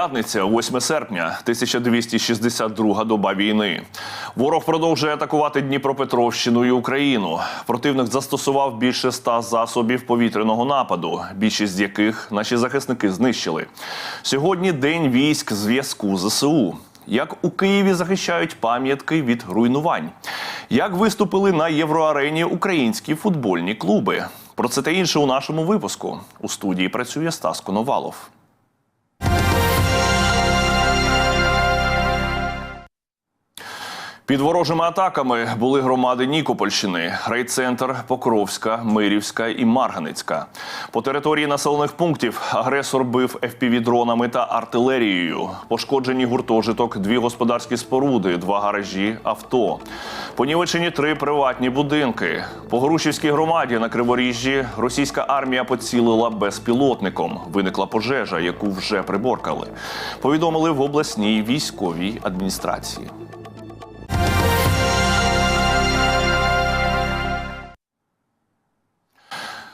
П'ятниця, 8 серпня, 1262 доба війни. Ворог продовжує атакувати Дніпропетровщину і Україну. Противник застосував більше ста засобів повітряного нападу, більшість з яких наші захисники знищили. Сьогодні день військ зв'язку ЗСУ. Як у Києві захищають пам'ятки від руйнувань? Як виступили на євроарені українські футбольні клуби? Про це та інше у нашому випуску. У студії працює Стас Коновалов. Під ворожими атаками були громади Нікопольщини, райцентр Покровська, Мирівська і Марганицька. По території населених пунктів агресор бив FPV-дронами та артилерією. Пошкоджені гуртожиток, дві господарські споруди, два гаражі, авто. Понівечені три приватні будинки. По Грушівській громаді на Криворіжжі російська армія поцілила безпілотником. Виникла пожежа, яку вже приборкали. Повідомили в обласній військовій адміністрації.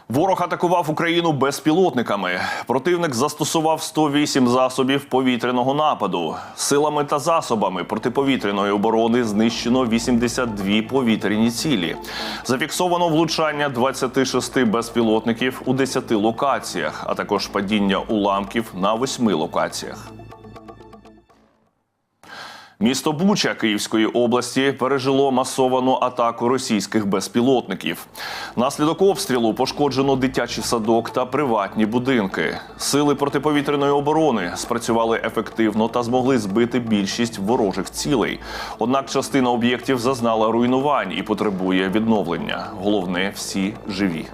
Ворог атакував Україну безпілотниками. Противник застосував 108 засобів повітряного нападу. Силами та засобами протиповітряної оборони знищено 82 повітряні цілі. Зафіксовано влучання 26 безпілотників у 10 локаціях, а також падіння уламків на 8 локаціях. Місто Буча Київської області пережило масовану атаку російських безпілотників. Наслідок обстрілу пошкоджено дитячий садок та приватні будинки. Сили протиповітряної оборони спрацювали ефективно та змогли збити більшість ворожих цілей. Однак частина об'єктів зазнала руйнувань і потребує відновлення. Головне всі живі.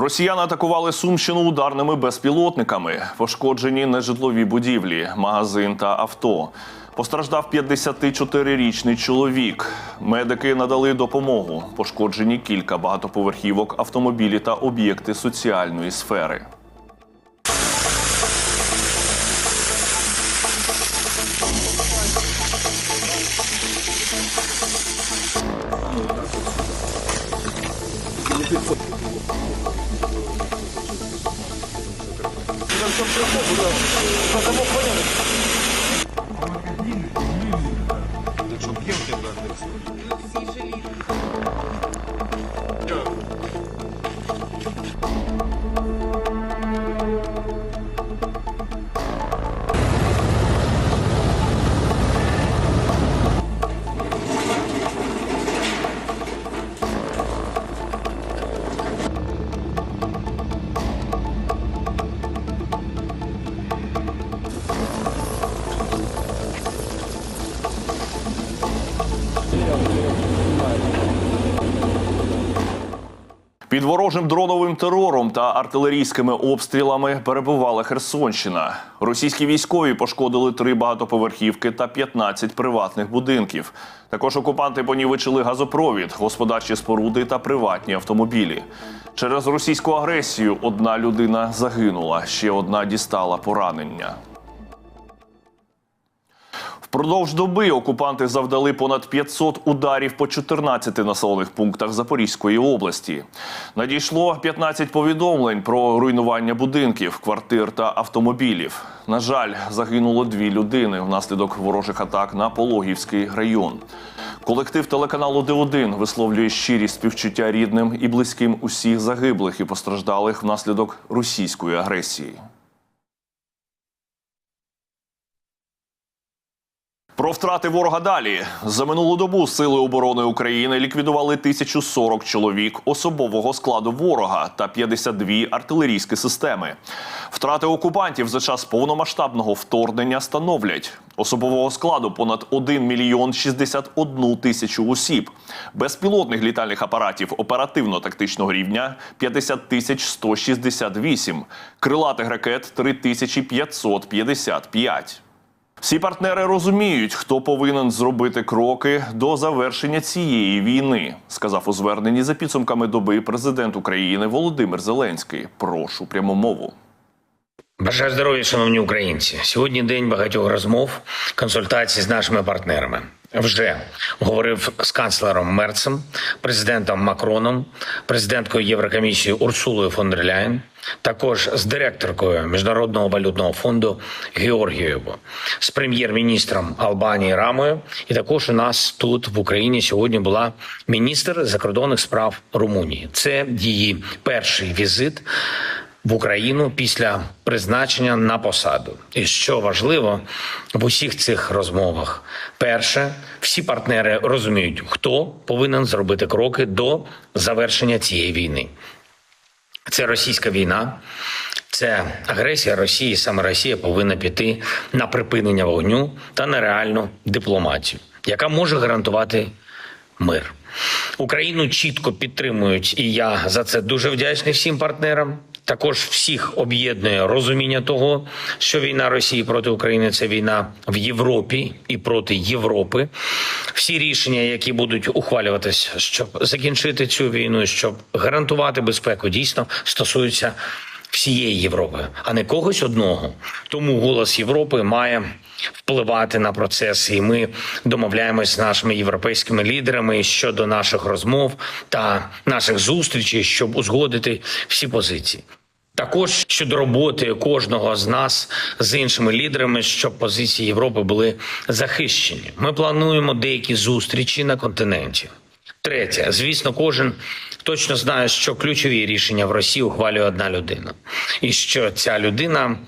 Росіяни атакували Сумщину ударними безпілотниками. Пошкоджені нежитлові будівлі, магазин та авто. Постраждав 54-річний чоловік. Медики надали допомогу. Пошкоджені кілька багатоповерхівок, автомобілі та об'єкти соціальної сфери. Ворожим дроновим терором та артилерійськими обстрілами перебувала Херсонщина. Російські військові пошкодили три багатоповерхівки та 15 приватних будинків. Також окупанти понівечили газопровід, господарчі споруди та приватні автомобілі. Через російську агресію одна людина загинула, ще одна дістала поранення. Впродовж доби окупанти завдали понад 500 ударів по 14 населених пунктах Запорізької області. Надійшло 15 повідомлень про руйнування будинків, квартир та автомобілів. На жаль, загинуло дві людини внаслідок ворожих атак на Пологівський район. Колектив телеканалу Д1 висловлює щирі співчуття рідним і близьким усіх загиблих і постраждалих внаслідок російської агресії. Про втрати ворога далі за минулу добу сили оборони України ліквідували 1040 чоловік особового складу ворога та 52 артилерійські системи. Втрати окупантів за час повномасштабного вторгнення становлять особового складу понад 1 мільйон 61 тисячу осіб, безпілотних літальних апаратів оперативно-тактичного рівня 50 тисяч 168, крилатих ракет 3555. Всі партнери розуміють, хто повинен зробити кроки до завершення цієї війни, сказав у зверненні за підсумками доби президент України Володимир Зеленський. Прошу пряму мову. Бажаю здоров'я, шановні українці. Сьогодні день багатьох розмов, консультацій з нашими партнерами. вже говорив з канцлером Мерцем, президентом Макроном, президенткою Єврокомісії Урсулою фон дер Ляєн, також з директоркою Міжнародного валютного фонду Георгією, з прем'єр-міністром Албанії Рамою. І також у нас тут в Україні сьогодні була міністр закордонних справ Румунії. Це її перший візит в Україну після призначення на посаду. І що важливо в усіх цих розмовах, перше, всі партнери розуміють, хто повинен зробити кроки до завершення цієї війни. Це російська війна, це агресія Росії. Саме Росія повинна піти на припинення вогню та на реальну дипломатію, яка може гарантувати мир. Україну чітко підтримують, і я за це дуже вдячний всім партнерам. Також всіх об'єднує розуміння того, що війна Росії проти України це війна в Європі і проти Європи. Всі рішення, які будуть ухвалюватися, щоб закінчити цю війну, щоб гарантувати безпеку, дійсно стосуються всієї Європи, а не когось одного. Тому голос Європи має впливати на процеси, і ми домовляємось з нашими європейськими лідерами щодо наших розмов та наших зустрічей, щоб узгодити всі позиції. Також щодо роботи кожного з нас з іншими лідерами, щоб позиції Європи були захищені. Ми плануємо деякі зустрічі на континенті. Третє, звісно, кожен точно знає, що ключові рішення в Росії ухвалює одна людина, і що ця людина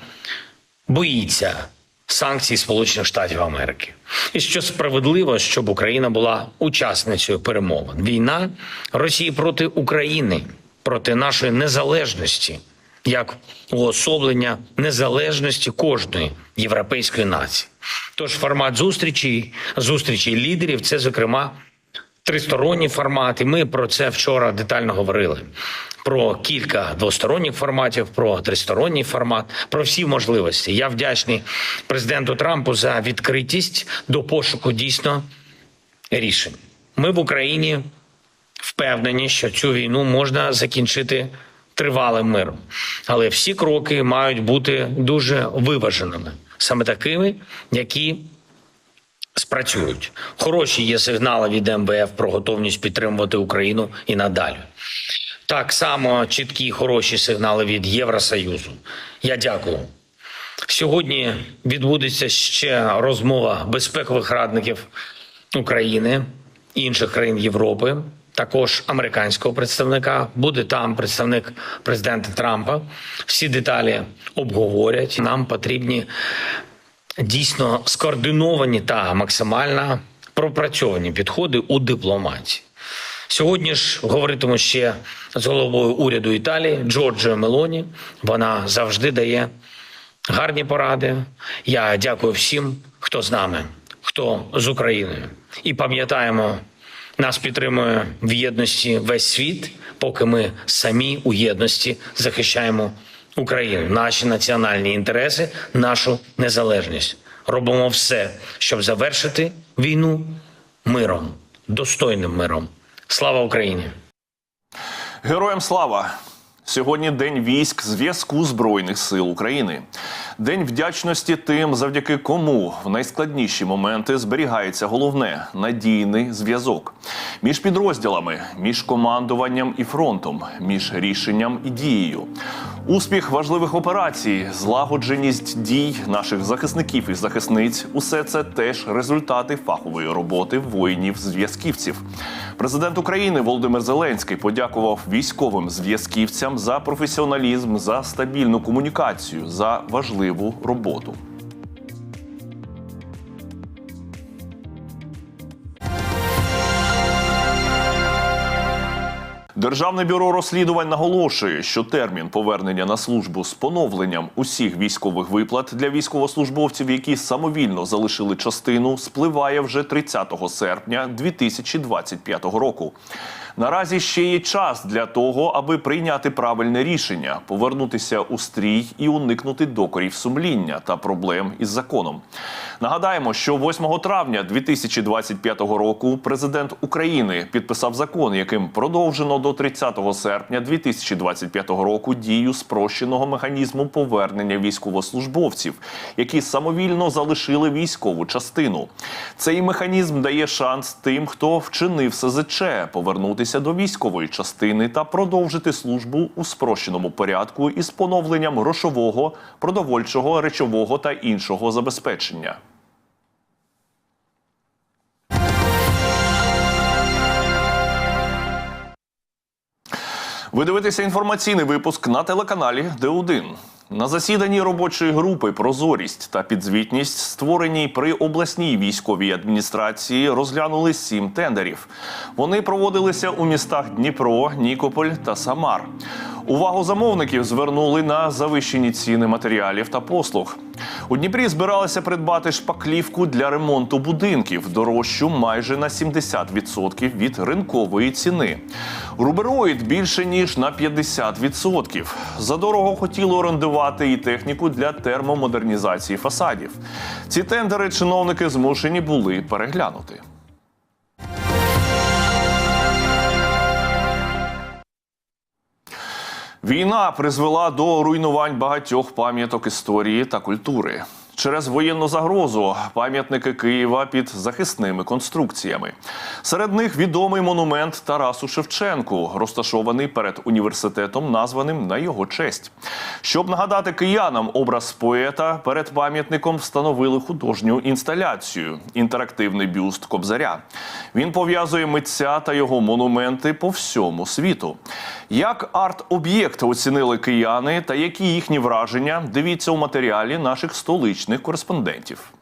боїться санкцій Сполучених Штатів Америки, і що справедливо, щоб Україна була учасницею перемовин. Війна Росії проти України, проти нашої незалежності, як уособлення незалежності кожної європейської нації. Тож формат зустрічі, зустрічі лідерів, це зокрема тристоронній формат, і ми про це вчора детально говорили. Про кілька двосторонніх форматів, про тристоронній формат, про всі можливості. Я вдячний президенту Трампу за відкритість до пошуку дійсно рішень. Ми в Україні впевнені, що цю війну можна закінчити тривалим миром, але всі кроки мають бути дуже виваженими, саме такими, які спрацюють. Хороші є сигнали від МВФ про готовність підтримувати Україну і надалі. Так само чіткі хороші сигнали від Євросоюзу. Я дякую. Сьогодні відбудеться ще розмова безпекових радників України, інших країн Європи, також американського представника. Буде там представник президента Трампа. Всі деталі обговорять. Нам потрібні дійсно скоординовані та максимально пропрацьовані підходи у дипломатії. Сьогодні ж говоритиму ще з головою уряду Італії Джорджіо Мелоні. Вона завжди дає гарні поради. Я дякую всім, хто з нами, хто з Україною. І пам'ятаємо, нас підтримує в єдності весь світ, поки ми самі у єдності захищаємо Україну, наші національні інтереси, нашу незалежність. Робимо все, щоб завершити війну миром, достойним миром. Слава Україні! Героям слава! Сьогодні День військ зв'язку Збройних сил України. День вдячності тим, завдяки кому в найскладніші моменти зберігається головне надійний зв'язок між підрозділами, між командуванням і фронтом, між рішенням і дією. Успіх важливих операцій, злагодженість дій наших захисників і захисниць усе це теж результати фахової роботи воїнів-зв'язківців. Президент України Володимир Зеленський подякував військовим зв'язківцям за професіоналізм, за стабільну комунікацію, за важливу роботу. Державне бюро розслідувань наголошує, що термін повернення на службу з поновленням усіх військових виплат для військовослужбовців, які самовільно залишили частину, спливає вже 30 серпня 2025 року. Наразі ще є час для того, аби прийняти правильне рішення, повернутися у стрій і уникнути докорів сумління та проблем із законом. Нагадаємо, що 8 травня 2025 року президент України підписав закон, яким продовжено до до 30 серпня 2025 року дію спрощеного механізму повернення військовослужбовців, які самовільно залишили військову частину. Цей механізм дає шанс тим, хто вчинив СЗЧ, повернутися до військової частини та продовжити службу у спрощеному порядку із поновленням грошового, продовольчого, речового та іншого забезпечення. Ви дивитеся інформаційний випуск на телеканалі Д1. На засіданні робочої групи Прозорість та підзвітність, створеній при обласній військовій адміністрації, розглянули сім тендерів. Вони проводилися у містах Дніпро, Нікополь та Самар. Увагу замовників звернули на завищені ціни матеріалів та послуг. У Дніпрі збиралися придбати шпаклівку для ремонту будинків дорожчу майже на 70% від ринкової ціни. Рубероїд більше ніж на 50%. Задорого хотіли орендувати і техніку для термомодернізації фасадів. Ці тендери чиновники змушені були переглянути. Війна призвела до руйнувань багатьох пам'яток історії та культури. Через воєнну загрозу пам'ятники Києва під захисними конструкціями. Серед них відомий монумент Тарасу Шевченку, розташований перед університетом, названим на його честь. Щоб нагадати киянам образ поета, перед пам'ятником встановили художню інсталяцію інтерактивний бюст Кобзаря. Він пов'язує митця та його монументи по всьому світу. Як арт-об'єкт оцінили кияни та які їхні враження, дивіться у матеріалі наших столичних кореспондентів.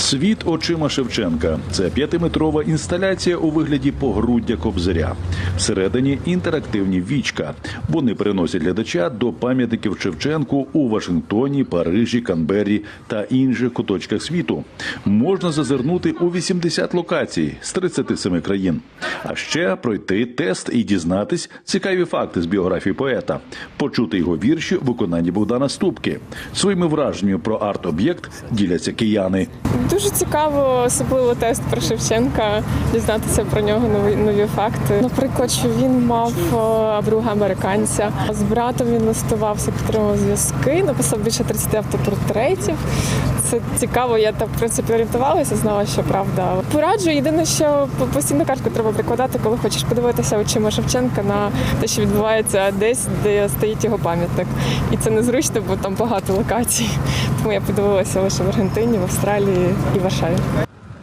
Світ очима Шевченка це п'ятиметрова інсталяція у вигляді погруддя кобзаря. Всередині інтерактивні вічка. Вони переносять глядача до пам'ятників Шевченку у Вашингтоні, Парижі, Канберрі та інших куточках світу. Можна зазирнути у 80 локацій з 37 країн. А ще пройти тест і дізнатись цікаві факти з біографії поета, почути його вірші в виконанні Богдана Ступки. Своїми враженнями про арт-об'єкт діляться кияни. Дуже цікаво, особливо тест про Шевченка, дізнатися про нього нові нові факти. Наприклад, що він мав е, друга американця. З братом він листувався, підтримував зв'язки, написав більше 30 автопортретів. Це цікаво. Я так в принципі орієнтувалася, знала, що правда. Пораджу. Єдине, що постійно картку треба прикладати, коли хочеш подивитися очима Шевченка на те, що відбувається десь, де стоїть його пам'ятник. І це незручно, бо там багато локацій. Тому я подивилася лише в Аргентині, в Австралії і в Варшаві.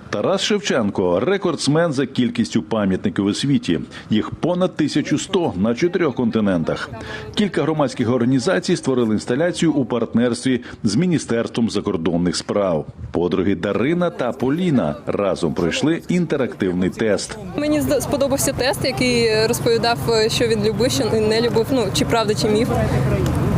Тарас Шевченко рекордсмен за кількістю пам'ятників у світі. Їх понад 1100 на чотирьох континентах. Кілька громадських організацій створили інсталяцію у партнерстві з міністерством закордонних справ. Подруги Дарина та Поліна разом пройшли інтерактивний тест. Мені сподобався тест, який розповідав, е, що він любив, що не любив. Ну чи правда, чи міф.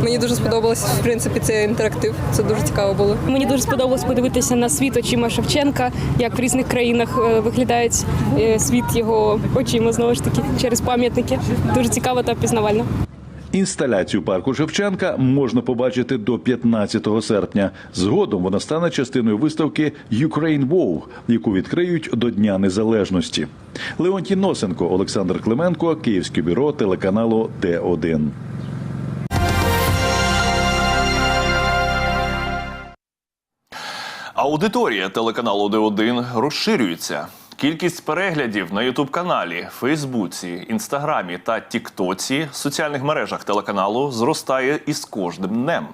Мені дуже сподобалось в принципі цей інтерактив. Це дуже цікаво було. Мені дуже сподобалось подивитися на світ очима Шевченка, як в різних країнах е, виглядає е, світ його очима знову ж таки через пам'ятники. Дуже цікаво та пізнавально. Інсталяцію парку Шевченка можна побачити до 15 серпня. Згодом вона стане частиною виставки Ukraine Wow, яку відкриють до Дня Незалежності. Леонтій Носенко, Олександр Клименко, Київське бюро телеканалу Д1. Аудиторія телеканалу Д1 розширюється. Кількість переглядів на Ютуб-каналі, Фейсбуці, Інстаграмі та Тіктоці соціальних мережах телеканалу зростає із кожним днем.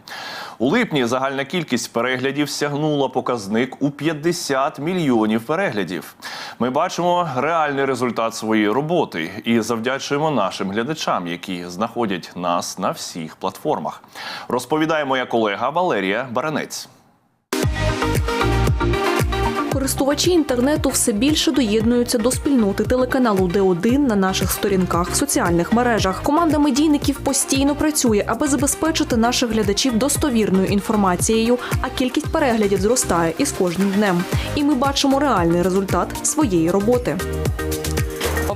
У липні загальна кількість переглядів сягнула показник у 50 мільйонів переглядів. Ми бачимо реальний результат своєї роботи і завдячуємо нашим глядачам, які знаходять нас на всіх платформах. Розповідає моя колега Валерія Баранець. Користувачі інтернету все більше доєднуються до спільноти телеканалу Д1 на наших сторінках в соціальних мережах. Команда медійників постійно працює, аби забезпечити наших глядачів достовірною інформацією, а кількість переглядів зростає із кожним днем. І ми бачимо реальний результат своєї роботи.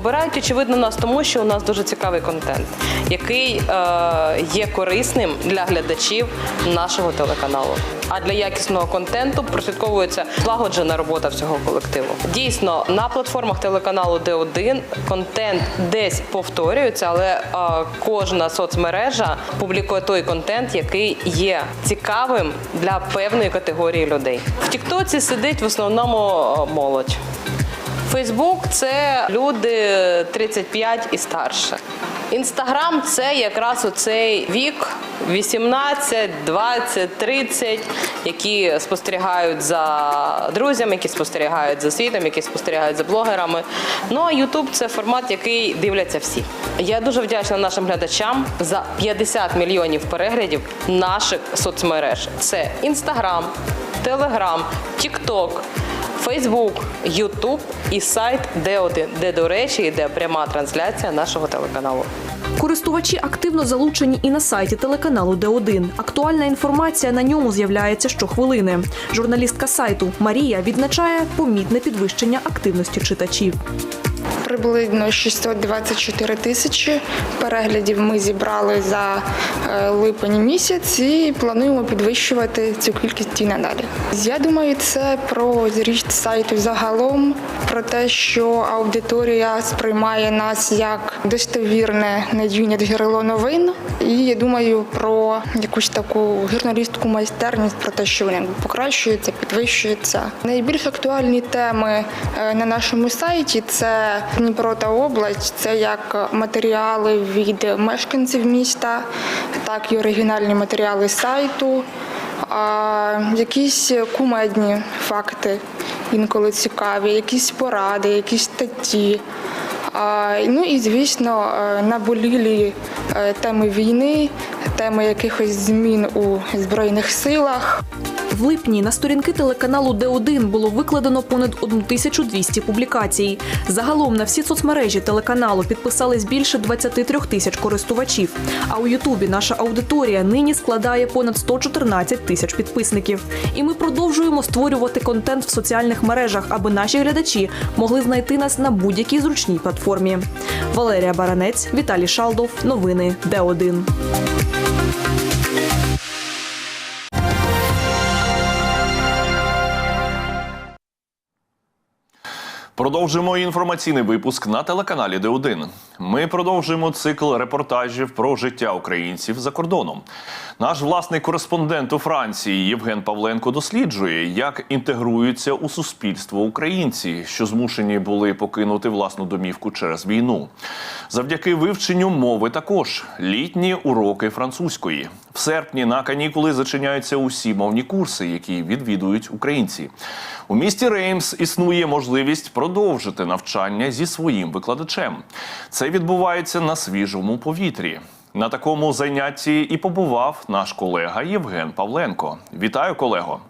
Обирають очевидно нас, тому що у нас дуже цікавий контент, який е, є корисним для глядачів нашого телеканалу. А для якісного контенту прослідковується злагоджена робота всього колективу. Дійсно, на платформах телеканалу Д1 контент десь повторюється, але е, кожна соцмережа публікує той контент, який є цікавим для певної категорії людей. В Тіктоці сидить в основному е, молодь. Фейсбук це люди 35 і старше. Інстаграм це якраз оцей вік 18, 20, 30, які спостерігають за друзями, які спостерігають за світом, які спостерігають за блогерами. Ну а Ютуб це формат, який дивляться всі. Я дуже вдячна нашим глядачам за 50 мільйонів переглядів наших соцмереж. Це Інстаграм, Телеграм, Тікток. Фейсбук, Ютуб і сайт Д1, де, до речі, йде пряма трансляція нашого телеканалу. Користувачі активно залучені і на сайті телеканалу Д1. Актуальна інформація на ньому з'являється щохвилини. Журналістка сайту Марія відзначає помітне підвищення активності читачів. Приблизно 624 тисячі переглядів ми зібрали за е, липень місяць і плануємо підвищувати цю кількість і надалі. Я думаю, це про зріст сайту загалом, про те, що аудиторія сприймає нас як достовірне надійне джерело новин. І я думаю про якусь таку журналістську майстерність, про те, що вони покращуються, підвищуються. Найбільш актуальні теми е, на нашому сайті це Дніпро та область, це як матеріали від мешканців міста, так і оригінальні матеріали сайту, якісь кумедні факти інколи цікаві, якісь поради, якісь статті. Ну і звісно, е, наболілі е, теми війни, теми якихось змін у збройних силах. В липні на сторінки телеканалу Д1 було викладено понад 1200 публікацій. Загалом на всі соцмережі телеканалу підписались більше 23 тисяч користувачів. А у Ютубі наша аудиторія нині складає понад 114 тисяч підписників. І ми продовжуємо створювати контент в соціальних мережах, аби наші глядачі могли знайти нас на будь-якій зручній платформі. Валерія Баранець, Віталій Шалдов. Новини Д1. Продовжуємо інформаційний випуск на телеканалі Д1. Ми продовжуємо цикл репортажів про життя українців за кордоном. Наш власний кореспондент у Франції Євген Павленко досліджує, як інтегруються у суспільство українці, що змушені були покинути власну домівку через війну. Завдяки вивченню мови також літні уроки французької. В серпні на канікули зачиняються усі мовні курси, які відвідують українці. У місті Реймс існує можливість продовжити навчання зі своїм викладачем. Це відбувається на свіжому повітрі. На такому занятті і побував наш колега Євген Павленко. Вітаю, колего!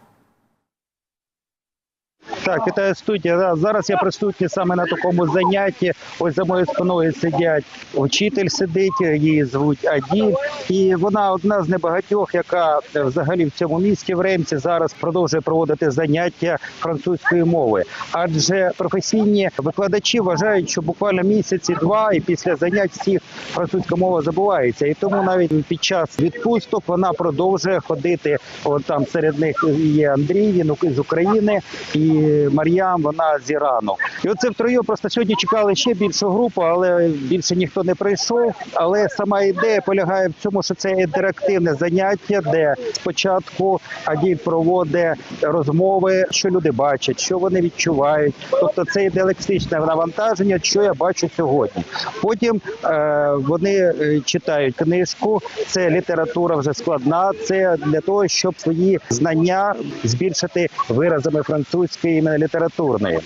Так, вітаю студія. Зараз я присутній саме на такому занятті. Ось за моєю спиною сидять учитель сидить, її звуть Аділь. І вона одна з небагатьох, яка е, взагалі в цьому місті в Ремці зараз продовжує проводити заняття французької мови. Адже професійні викладачі вважають, що буквально місяці два і після занять всіх французька мова забувається. І тому навіть під час відпусток вона продовжує ходити. От там серед них є Андрій, він з України і Мар'ям, вона з Ірану. І оце втроє просто сьогодні чекали ще більшу групу, але більше ніхто не прийшов. Але сама ідея полягає в цьому, що це інтерактивне заняття, де спочатку Аділь проводить розмови, що люди бачать, що вони відчувають. Тобто це іде лексичне навантаження, що я бачу сьогодні. Потім е, вони е, читають книжку, це література вже складна. Це для того, щоб свої знання збільшити виразами французької іменно літературної.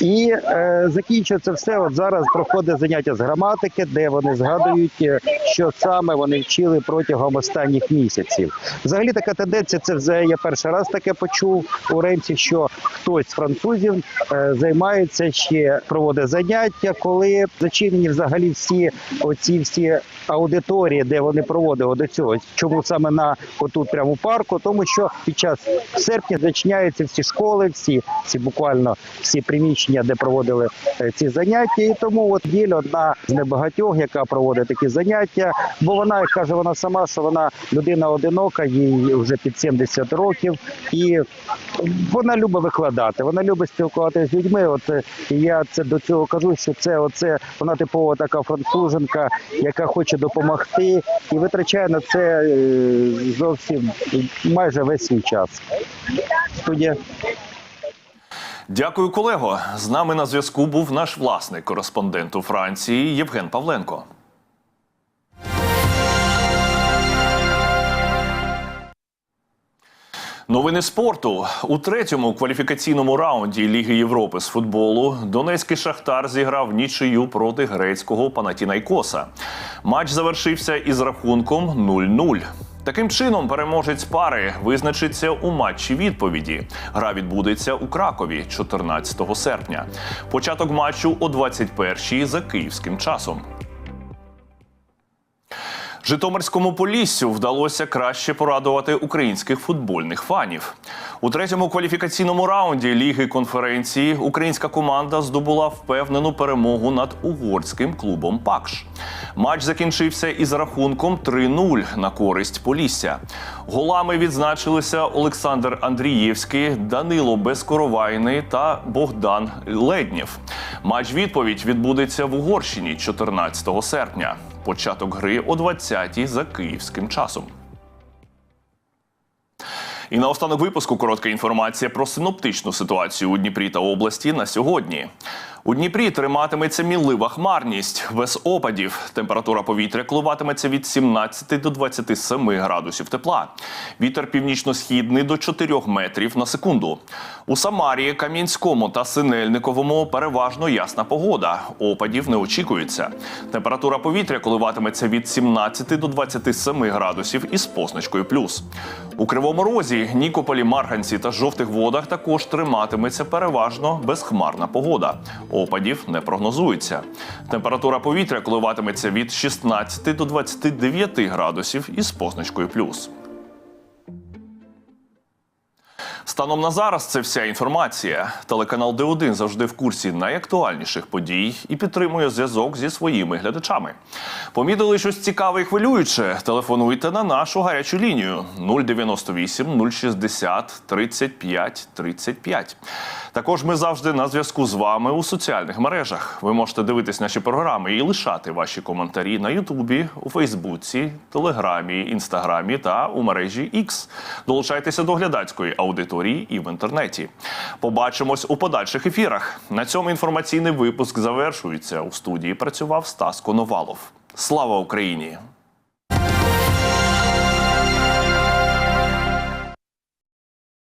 І е, закінчується все. От зараз проходить заняття з граматики, де вони згадують, е, що саме вони вчили протягом останніх місяців. Взагалі така тенденція. Це вже я перший раз таке почув у Ремці, що хтось з французів е, займається ще проводить заняття, коли зачинені взагалі всі оці всі аудиторії, де вони проводили до цього. Чому саме на отут прямо у парку? Тому що під час серпня зачиняються всі школи, всі, всі буквально всі приміщення, де проводили е, ці заняття. І тому от Гіль одна з небагатьох, яка проводить такі заняття. Бо вона як каже вона сама, що вона людина одинока, їй вже під 70 років, і вона любить викладати. Вона любить спілкуватися з людьми. От е, я це до цього кажу, що це оце вона типова така француженка, яка хоче допомогти і витрачає на це е, зовсім майже весь свій час. Студія. Дякую, колего. З нами на зв'язку був наш власний кореспондент у Франції Євген Павленко. Новини спорту у третьому кваліфікаційному раунді Ліги Європи з футболу Донецький Шахтар зіграв нічию проти грецького Панатінайкоса. Матч завершився із рахунком 0-0. Таким чином, переможець пари визначиться у матчі відповіді. Гра відбудеться у Кракові 14 серпня. Початок матчу о 21-й за київським часом. Житомирському Поліссю вдалося краще порадувати українських футбольних фанів. У третьому кваліфікаційному раунді Ліги конференції українська команда здобула впевнену перемогу над угорським клубом Пакш. Матч закінчився із рахунком 3-0 на користь Полісся. Голами відзначилися Олександр Андрієвський, Данило Безкоровайний та Богдан Леднєв. Матч відповідь відбудеться в Угорщині 14 серпня. Початок гри о 20-й за київським часом. І на останок випуску коротка інформація про синоптичну ситуацію у Дніпрі та області на сьогодні. У Дніпрі триматиметься мінлива хмарність без опадів. Температура повітря коливатиметься від 17 до 27 градусів тепла. Вітер північно-східний до 4 метрів на секунду. У Самарії, Кам'янському та Синельниковому переважно ясна погода. Опадів не очікується. Температура повітря коливатиметься від 17 до 27 градусів із позначкою плюс. У Кривому Розі, Нікополі, Марганці та жовтих водах також триматиметься переважно безхмарна погода. Опадів не прогнозується. Температура повітря коливатиметься від 16 до 29 градусів із позначкою плюс. Станом на зараз це вся інформація. Телеканал Д1 завжди в курсі найактуальніших подій і підтримує зв'язок зі своїми глядачами. Помітили щось цікаве і хвилююче? Телефонуйте на нашу гарячу лінію 098 060 35 35. Також ми завжди на зв'язку з вами у соціальних мережах. Ви можете дивитись наші програми і лишати ваші коментарі на Ютубі, у Фейсбуці, Телеграмі, Інстаграмі та у мережі X. Долучайтеся до глядацької аудиторії і в інтернеті. Побачимось у подальших ефірах. На цьому інформаційний випуск завершується. У студії працював Стас Коновалов. Слава Україні!